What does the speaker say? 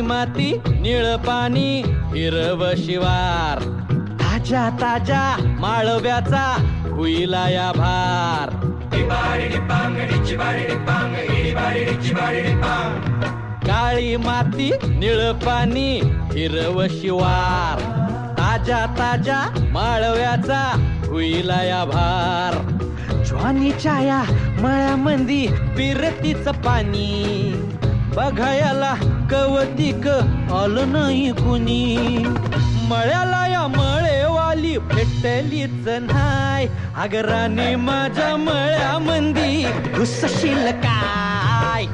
काळी माती निळ पाणी हिरव शिवार. ताज्या ताजा माळव्याचा हुईला या भार. काळी माती निळ पाणी हिरव शिवार. ताज्या ताज्या माळव्याचा हुईला या भार. ज्वानी छाया मळ्यामंदी पिरतीच पाणी. बघायला कवतिक आलं नाही कुणी. मळ्याला या मळेवाली भेटलीच नाही. अगराने माझ्या मळ्यामंदी घुसशील काय?